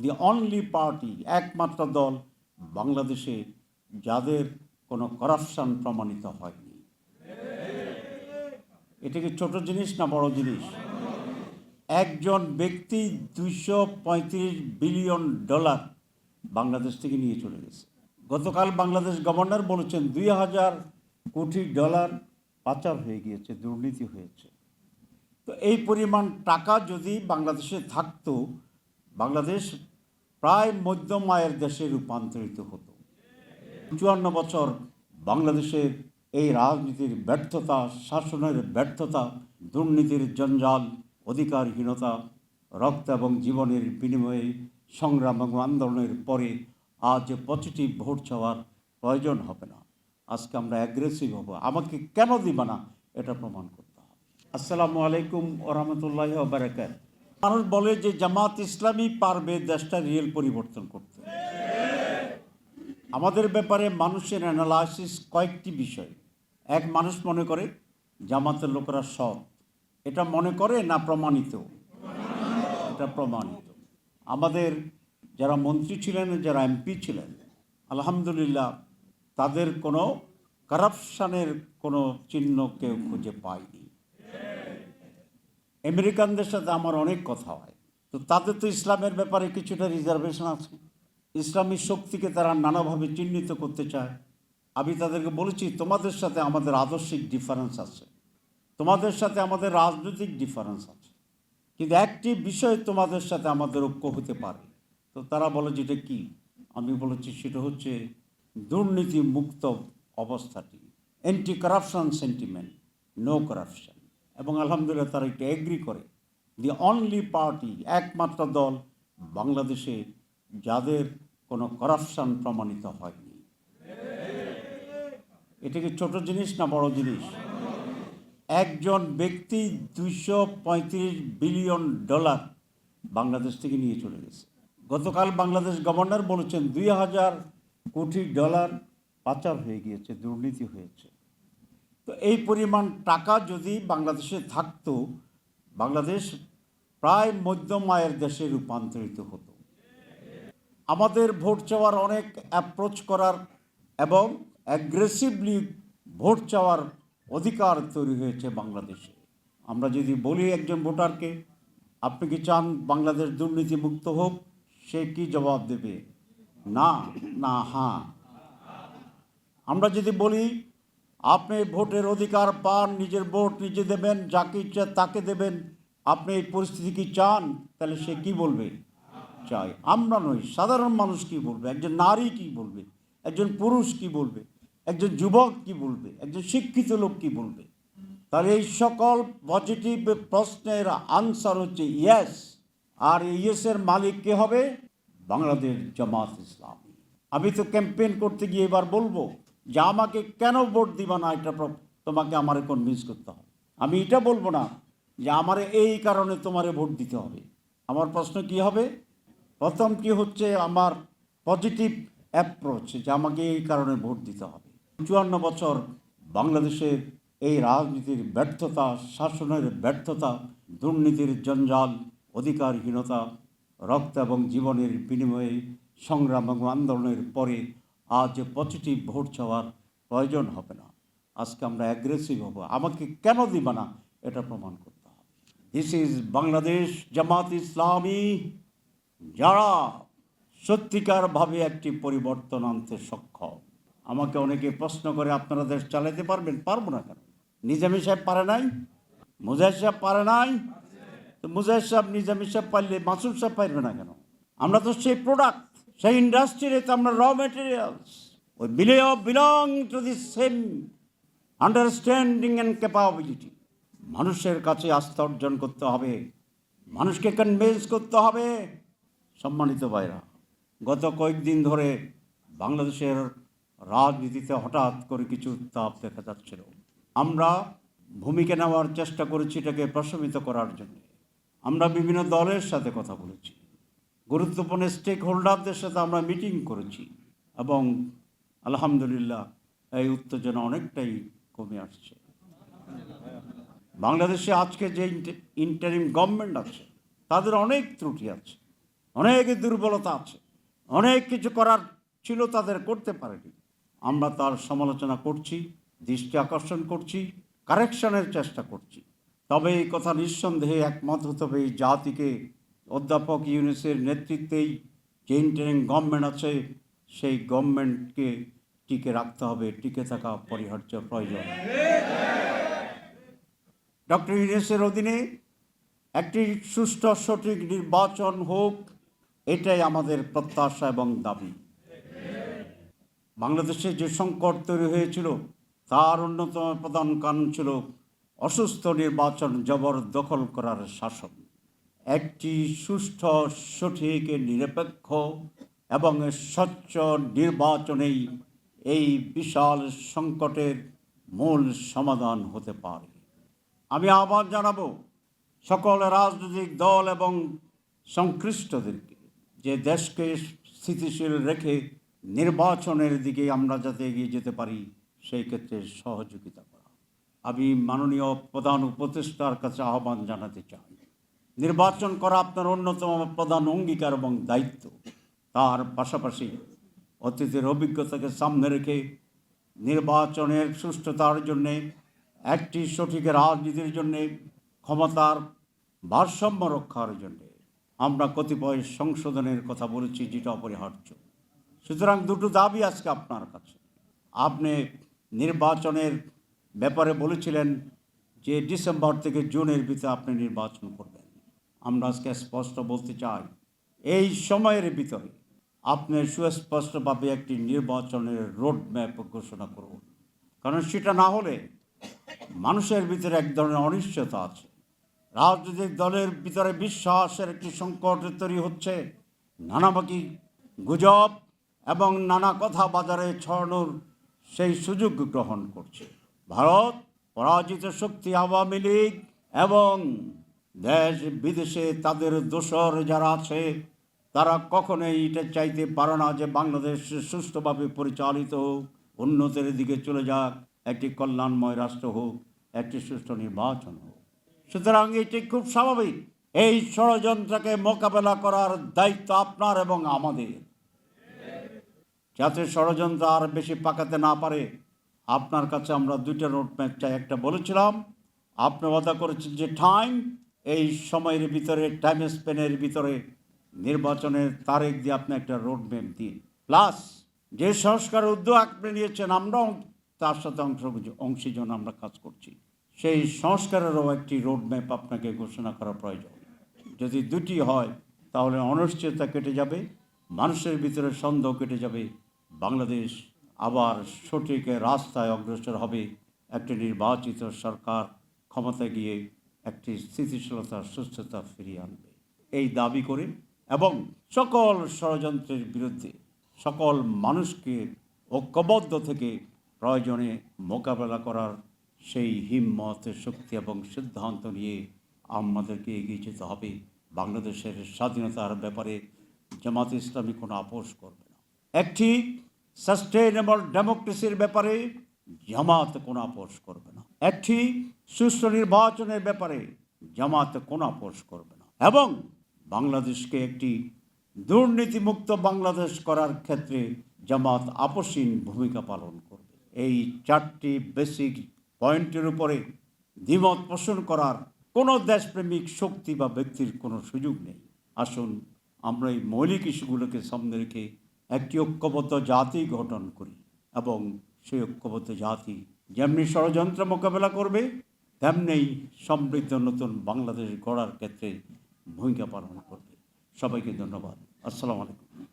The only party একমাত্র দল বাংলাদেশে যাদের কোনো করাপশান প্রমাণিত হয়নি। এটা কি ছোট জিনিস না বড় জিনিস? একজন ব্যক্তি দুইশো পঁয়ত্রিশ বিলিয়ন ডলার বাংলাদেশ থেকে নিয়ে চলে গেছে। গতকাল বাংলাদেশ গভর্নর বলেছেন দুই হাজার কোটি ডলার পাচার হয়ে গিয়েছে, দুর্নীতি হয়েছে। তো এই পরিমাণ টাকা যদি বাংলাদেশে থাকতো, বাংলাদেশ প্রায় মধ্যম আয়ের দেশে রূপান্তরিত হতো। চুয়ান্ন বছর বাংলাদেশের এই রাজনীতির ব্যর্থতা, শাসনের ব্যর্থতা, দুর্নীতির জঞ্জাল, অধিকারহীনতা, রক্ত এবং জীবনের বিনিময়ে সংগ্রাম এবং আন্দোলনের পরে আজ পজিটিভ ভোট চাওয়ার প্রয়োজন হবে না। আজকে আমরা অ্যাগ্রেসিভ হব। আমাকে কেন দিবা না? এটা প্রমাণ করতে হবে। আসসালামু আলাইকুম ওরহামতুল্লাহ বারাকাত মানুষ বলে যে জামাত ইসলামী পারবে দেশটা রিয়েল পরিবর্তন করতে। আমাদের ব্যাপারে মানুষের অ্যানালাইসিস কয়েকটি বিষয়। এক, মানুষ মনে করে জামাতের লোকেরা সৎ। এটা মনে করে না প্রমাণিত? এটা প্রমাণিত। আমাদের যারা মন্ত্রী ছিলেন, যারা এমপি ছিলেন, আলহামদুলিল্লাহ তাদের কোনো কারাপশানের কোনো চিহ্ন কেউ খুঁজে পায়নি। আমেরিকানদের সাথে আমার অনেক কথা হয়। তো তাদের তো ইসলামের ব্যাপারে কিছুটা রিজার্ভেশন আছে। ইসলামী শক্তিকে তারা নানাভাবে চিহ্নিত করতে চায়। আমি তাদেরকে বলেছি, তোমাদের সাথে আমাদের আদর্শিক ডিফারেন্স আছে। তোমাদের সাথে আমাদের রাজনৈতিক ডিফারেন্স আছে। কিন্তু একটি বিষয় তোমাদের সাথে আমাদের ঐক্য হতে পারে। তো তারা বলে, যেটা কি? আমি বলেছি, সেটা হচ্ছে দুর্নীতি মুক্ত অবস্থাটি। Anti corruption sentiment no corruption এবং আলহামদুলিল্লাহ তারা এটা এগ্রি করে। দি অনলি পার্টি একমাত্র দল বাংলাদেশে যাদের কোনো করাপশান প্রমাণিত হয়নি। এটা কি ছোট জিনিস না বড় জিনিস? একজন ব্যক্তি দুইশো পঁয়ত্রিশ বিলিয়ন ডলার বাংলাদেশ থেকে নিয়ে চলে গেছে। গতকাল বাংলাদেশ গভর্নর বলেছেন দুই হাজার কোটি ডলার পাচার হয়ে গিয়েছে, দুর্নীতি হয়েছে। তো এই পরিমাণ টাকা যদি বাংলাদেশে থাকতো, বাংলাদেশ প্রায় মধ্যম আয়ের দেশে রূপান্তরিত হতো। আমাদের ভোট চাওয়ার অনেক অ্যাপ্রোচ করার এবং অ্যাগ্রেসিভলি ভোট চাওয়ার অধিকার তৈরি হয়েছে বাংলাদেশে। আমরা যদি বলি একজন ভোটারকে, আপনি কি চান বাংলাদেশ দুর্নীতিমুক্ত হোক? সে কি জবাব দেবে? না না হ্যাঁ। আমরা যদি বলি আপনি ভোটের অধিকার পান, নিজের ভোট নিজে দেবেন যাকে ইচ্ছা তাকে দেবেন। আপনি এই পরিস্থিতি কি চান? তাহলে সে কি বলবে? চাই। আমরা নই, সাধারণ মানুষ কি বলবে? একজন নারী কি বলবে? একজন পুরুষ কি বলবে? একজন যুবক কি বলবে? একজন শিক্ষিত লোক কি বলবে? তাহলে এই সকল পজিটিভ প্রশ্নের আনসার হচ্ছে ইয়েস আর ইয়েসের মালিক কে হবে? বাংলাদেশ জামাত ইসলামী। আমি তো ক্যাম্পেইন করতে গিয়ে এবার বলব যে আমাকে কেন ভোট দিবা না? এটা তোমাকে আমারে কনভিন্স করতে হবে। আমি এটা বলব না যে আমারে এই কারণে তোমারে ভোট দিতে হবে। আমার প্রশ্ন কি হবে? প্রথম কি হচ্ছে আমার পজিটিভ অ্যাপ্রোচ যে আমাকে এই কারণে ভোট দিতে হবে। চুয়ান্ন বছর বাংলাদেশের এই রাজনীতির ব্যর্থতা, শাসনের ব্যর্থতা, দুর্নীতির জঞ্জাল, অধিকারহীনতা, রক্ত এবং জীবনের বিনিময়ে সংগ্রাম এবং আন্দোলনের পরে আজ পজিটিভ ভোট চাওয়ার প্রয়োজন হবে না। আজকে আমরা অ্যাগ্রেসিভ হব। আমাকে কেন দিবা না? এটা প্রমাণ করতে হবে। দিস ইজ বাংলাদেশ জামাত ইসলামী যারা সত্যিকারভাবে একটি পরিবর্তন আনতে সক্ষম, আমাকে অনেকে প্রশ্ন করে, আপনারা দেশ চালাতে পারবেন? পারব না কেন? নিজামী সাহেব পারে নাই? মুজাহিদ সাহেব পারে নাই? তো মুজাহিদ সাহেব, নিজামী সাহেব পারলে মাসুদ সাহেব পারবে না কেন? আমরা তো সেই প্রোডাক্ট সেই ইন্ডাস্ট্রিতে আমরা র মেটেরিয়ালস ওই বিলে belong to the same understanding and capability মানুষের কাছে আস্থা অর্জন করতে হবে, মানুষকে কনভিন্স করতে হবে। সম্মানিত ভাইরা, গত কয়েকদিন ধরে বাংলাদেশের রাজনীতিতে হঠাৎ করে কিছু উত্তাপ দেখা যাচ্ছিল। আমরা ভূমিকা নেওয়ার চেষ্টা করেছি এটাকে প্রশমিত করার জন্য। আমরা বিভিন্ন দলের সাথে কথা বলেছি। গুরুত্বপূর্ণ স্টেক হোল্ডারদের সাথে আমরা মিটিং করেছি এবং আলহামদুলিল্লাহ এই উত্তেজনা অনেকটাই কমে আসছে। বাংলাদেশে আজকে যে ইন্টারিম গভর্নমেন্ট আছে, তাদের অনেক ত্রুটি আছে, অনেক দুর্বলতা আছে, অনেক কিছু করার ছিল তাদের করতে পারেনি। আমরা তার সমালোচনা করছি, দৃষ্টি আকর্ষণ করছি কারেকশনের চেষ্টা করছি। তবে এই কথা নিঃসন্দেহে একমত হতে হবে এই জাতিকে অধ্যাপক ইউনিসের নেতৃত্বেই যে ইন্টারিং গভর্নমেন্ট আছে, সেই গভর্নমেন্টকে টিকে রাখতে হবে, টিকে থাকা অপরিহার্য প্রয়োজন। ডক্টর ইউনিসের অধীনে একটি সুষ্ঠু সঠিক নির্বাচন হোক, এটাই আমাদের প্রত্যাশা এবং দাবি। বাংলাদেশে যে সংকট তৈরি হয়েছিল, তার অন্যতম প্রধান কারণ ছিল অসুস্থ নির্বাচন জবরদখল করার শাসন। একটি সুষ্ঠু, সঠিক, নিরপেক্ষ এবং স্বচ্ছ নির্বাচনেই এই বিশাল সংকটের মূল সমাধান হতে পারে। আমি আহ্বান জানাব সকল রাজনৈতিক দল এবং সংশ্লিষ্টদেরকে যে দেশকে স্থিতিশীল রেখে নির্বাচনের দিকে আমরা যাতে এগিয়ে যেতে পারি, সেই ক্ষেত্রে সহযোগিতা করা। আমি মাননীয় প্রধান উপদেষ্টার কাছে আহ্বান জানাতে চাই। নির্বাচন করা আপনার অন্যতম প্রধান অঙ্গীকার এবং দায়িত্ব। তার পাশাপাশি অতীতের অভিজ্ঞতাকে সামনে রেখে নির্বাচনের সুষ্ঠুতার জন্যে, একটি সঠিক রাজনীতির জন্যে, ক্ষমতার ভারসাম্য রক্ষার জন্যে আমরা কতিপয় সংশোধনের কথা বলেছি যেটা অপরিহার্য। সুতরাং দুটো দাবি আজকে আপনার কাছে। আপনি নির্বাচনের ব্যাপারে বলেছিলেন যে ডিসেম্বর থেকে জুনের ভিতরে আপনি নির্বাচন করবেন। আমরা আজকে স্পষ্ট বলতে চাই, এই সময়ের ভিতরে আপনি সুস্পষ্টভাবে একটি নির্বাচনের রোড ম্যাপ ঘোষণা করুন। কারণ সেটা না হলে মানুষের ভিতরে এক ধরনের অনিশ্চয়তা আছে। রাজনৈতিক দলের ভিতরে বিশ্বাসের একটি সংকট তৈরি হচ্ছে। নানাবাকি গুজব এবং নানা কথা বাজারে ছড়ানোর সেই সুযোগ গ্রহণ করছে। ভারত, পরাজিত শক্তি আওয়ামী লীগ এবং দেশ বিদেশে তাদের দোসর যারা আছে, তারা কখনোই এটা চাইতে পারে না যে বাংলাদেশ সুস্থভাবে পরিচালিত হোক, উন্নতির দিকে চলে যাক, একটি কল্যাণময় রাষ্ট্র হোক, একটি সুষ্ঠু নির্বাচন হোক। সুতরাং এটি খুব স্বাভাবিক। এই ষড়যন্ত্রকে মোকাবেলা করার দায়িত্ব আপনার এবং আমাদের। যাতে ষড়যন্ত্র আর বেশি পাকাতে না পারে, আপনার কাছে আমরা দুইটা রোডম্যাপ চাই। একটা বলেছিলাম, আপনি ওয়াদা করেছেন যে টাইম এই সময়ের ভিতরে টাইম স্পেনের ভিতরে নির্বাচনের তারিখ দিয়ে আপনি একটা রোডম্যাপ দিন। প্লাস যে সংস্কার উদ্যোগ আপনি নিয়েছেন, আমরাও তার সাথে অংশ, অংশীজন আমরা কাজ করছি। সেই সংস্কারেরও একটি রোডম্যাপ আপনাকে ঘোষণা করা প্রয়োজন। যদি দুটি হয়, তাহলে অনিশ্চয়তা কেটে যাবে, মানুষের ভিতরে সন্দেহ কেটে যাবে, বাংলাদেশ আবার সঠিক রাস্তায় অগ্রসর হবে। একটি নির্বাচিত সরকার ক্ষমতায় গিয়ে একটি স্থিতিশীলতা, সুস্থতা ফিরিয়ে আনবে। এই দাবি করে এবং সকল ষড়যন্ত্রের বিরুদ্ধে সকল মানুষকে ঐক্যবদ্ধ থেকে প্রয়োজনে মোকাবেলা করার সেই হিম্মত, শক্তি এবং সিদ্ধান্ত নিয়ে আমাদেরকে এগিয়ে যেতে হবে। বাংলাদেশের স্বাধীনতার ব্যাপারে জামাত ইসলামী কোনো আপোষ করবে না। একটি সাস্টেইনেবল ডেমোক্রেসির ব্যাপারে জামাত কোনো আপোষ করবে না। একটি সুষ্ঠু নির্বাচনের ব্যাপারে জামাত কোনো আপোষ করবে না। এবং বাংলাদেশকে একটি দুর্নীতিমুক্ত বাংলাদেশ করার ক্ষেত্রে জামাত আপসীন ভূমিকা পালন করবে। এই চারটি বেসিক পয়েন্টের উপরে দ্বিমত পোষণ করার কোনো দেশপ্রেমিক শক্তি বা ব্যক্তির কোনো সুযোগ নেই। আসুন, আমরা এই মৌলিক ইস্যুগুলোকে সামনে রেখে একটি ঐক্যবদ্ধ জাতি গঠন করি এবং সেই ঐক্যবদ্ধ জাতি যেমনি ষড়যন্ত্র মোকাবেলা করবে, তেমনি সমৃদ্ধ নতুন বাংলাদেশ গড়ার ক্ষেত্রে ভূমিকা পালন করবে। সবাইকে ধন্যবাদ। আসসালামু আলাইকুম।